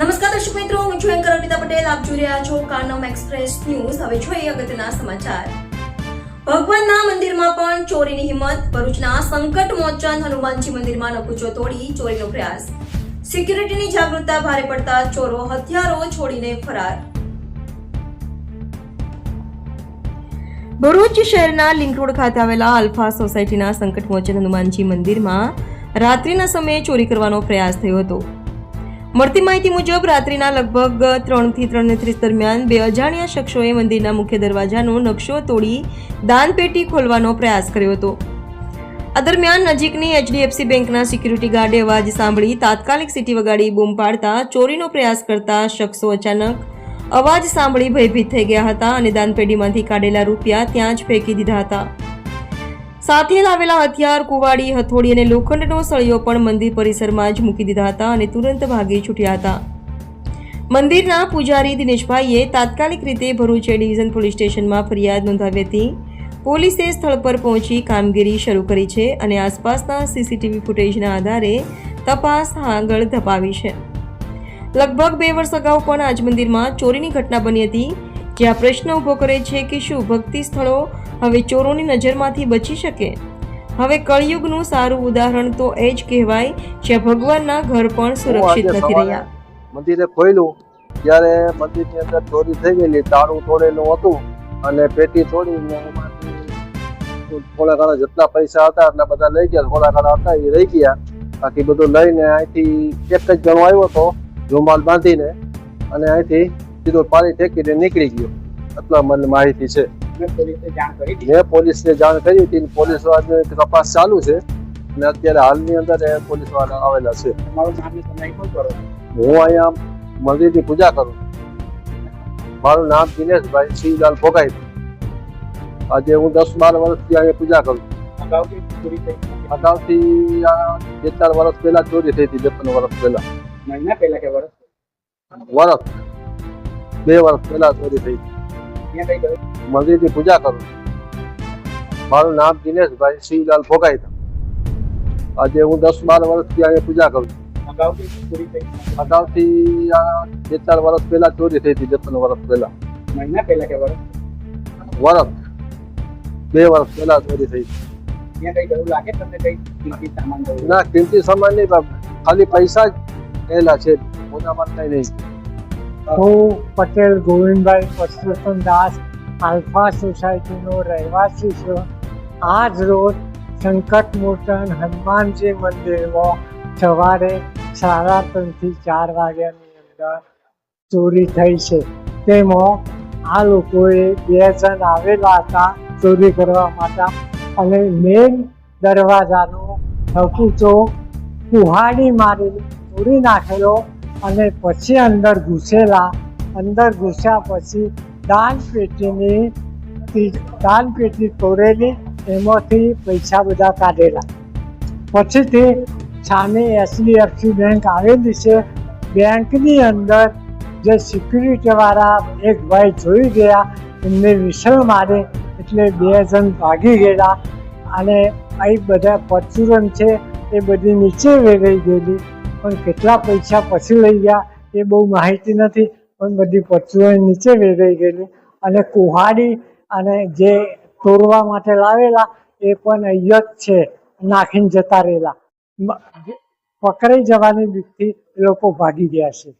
નમસ્કાર દર્શક મિત્રો, હું છું એન્કર અર્પિતા પટેલ. આપ જોઈ રહ્યા છો કાનમ એક્સપ્રેસ ન્યૂઝ. હવે જોઈએ અગત્યના સમાચાર. ભગવાનના મંદિરમાં પણ ચોરીની હિંમત. ભરૂચના સંકટ મોચન હનુમાનજી મંદિરમાં નકુચો તોડી ચોરીનો પ્રયાસ. સિક્યુરિટીની જાગૃતતા ભારે પડતા ચોરો હથિયારો છોડીને ફરાર. ભરૂચ શહેરના લિંક રોડ ખાતે આવેલા અલ્ફા સોસાયટીના સંકટમોચન હનુમાનજી મંદિરમાં રાત્રિના સમયે ચોરી કરવાનો પ્રયાસ થયો હતો. મળતી માહિતી મુજબ રાત્રિના લગભગ ત્રણથી ત્રણ ત્રીસ દરમિયાન બે અજાણ્યા શખ્સોએ મંદિરના મુખ્ય દરવાજાનો નકશો તોડી દાનપેટી ખોલવાનો પ્રયાસ કર્યો હતો. આ દરમિયાન નજીકની એચડીએફસી બેંકના સિક્યુરિટી ગાર્ડે અવાજ સાંભળી તાત્કાલિક સીટી વગાડી બૂમ પાડતા ચોરીનો પ્રયાસ કરતા શખ્સો અચાનક અવાજ સાંભળી ભયભીત થઈ ગયા હતા અને દાનપેટીમાંથી કાઢેલા રૂપિયા ત્યાં જ ફેંકી દીધા હતા. સાથે લાવેલા હથિયાર, કુવાડી, હથોડી અને લોખંડનો સળિયો પણ મંદિર પરિસરમાં જ મૂકી દીધા હતા અને તુરંત ભાગી છૂટ્યા હતા. મંદિરના પૂજારી દિનેશભાઈએ તાત્કાલિક રીતે ભરૂચ ડિવિઝન પોલીસ સ્ટેશનમાં ફરિયાદ નોંધાવી હતી. પોલીસે સ્થળ પર પહોંચી કામગીરી શરૂ કરી છે અને આસપાસના સીસીટીવી ફૂટેજના આધારે તપાસ આગળ ધપાવી છે. લગભગ બે વર્ષ અગાઉ પણ આજ મંદિરમાં ચોરીની ઘટના બની હતી. જ્યાં પ્રશ્ન ઊભો કરે છે કે શું ભક્તિ સ્થળો હવે ચોરોની નજરમાંથી બચી શકે? હવે કળિયુગનું સારું ઉદાહરણ તો એ જ કહેવાય જે ભગવાનના ઘર પણ સુરક્ષિત નથી રહ્યા. મંદિરે ખોલ્યું ત્યારે મંદિરની અંદર ચોરી થઈ ગયેલી તાળું તોડેલું હતું અને પેટી તોડીને એમાંથી થોડા ઘણા જેટલા પૈસા હતા એટલા બધા લઈ ગયા થોડા ઘણા હતા એ રહી ગયા. બાકી બધું લઈને અહીંથી એક જ જણો આવ્યો હતો રૂમાલ બાંધીને અને અહીંથી સીધો પાણી ઠેકીને નીકળી ગયો. એટલા મને માહિતી છે. મેં પોલીસને જાણ કરી હતી પોલીસ વાળાની તપાસ ચાલુ છે. અને અત્યારે હાલની અંદર એ પોલીસવાળા આવેલા છે. હું અહીંયા મંદિરની પૂજા કરું. મારું નામ દિનેશભાઈ શિવલાલ ભોગાઈ. આજે હું દસ બાર વર્ષથી અહીંયા પૂજા કરું અગાઉથી બે ચાર વર્ષ પહેલા ચોરી થઈ હતી બે ત્રણ વર્ષ પહેલા. મહિના પહેલા કે વર્ષ? વર્ષ. બે વર્ષ પહેલા ચોરી થઈ ગયું મંદિરની પૂજા કરું મારું નામ દિનેશભાઈ શિવલાલ ભોગાઈ આજે હું દસ બાર વર્ષથી અહીંયા પૂજા કરું છું. અગાઉથી બે ચાર વર્ષ પહેલા ચોરી થઈ હતી બે ત્રણ વર્ષ પહેલા. મહિના પહેલા કે વર્ષ? વર્ષ. બે વર્ષ પહેલા ચોરી થઈ સામાન ના કિંમતી સામાન નહીં ખાલી પૈસા જ ગયેલા છે. મોટામાં કઈ નહીં. હું પટેલ, ગોવિંદભાઈ, પરસોત્તમ દાસ, આલ્ફા સોસાયટીનો રહેવાસી છું. આજ રોજ સંકટ મોચન હનુમાનજી મંદિરમાં સવારે સાડા ત્રણથી ચાર વાગ્યાની અંદર ચોરી થઈ છે. તેમાં આ લોકોએ બે જણ આવેલા હતા ચોરી કરવા માટે અને મેન દરવાજાનો હકીચો કુહાડી મારી તોડી નાખેલો અને પછી અંદર ઘૂસેલા. અંદર ઘૂસ્યા પછી દાન પેટીની દાન તોડેલી, એમાંથી પૈસા બધા કાઢેલા. પછીથી સામે એચડીએફસી બેંક આવેલી છે. બેંકની અંદર જે સિક્યુરિટીવાળા એક ભાઈ જોઈ ગયા. એમને વિસળ મારે એટલે બે જણ ભાગી ગયેલા. અને અહીં બધા પરચુરણ છે. એ બધી નીચે વેરાઈ ગયેલી. પણ કેટલા પૈસા પછી લઈ ગયા એ બહુ માહિતી નથી, પણ બધી પરચુરન નીચે વેરાઈ ગયેલી. અને કુહાડી અને જે તોડવા માટે લાવેલા એ પણ અહીંયા જ છે, નાખીને જતા રહેલા. પકડાઈ જવાની બીકથી લોકો ભાગી ગયા છે.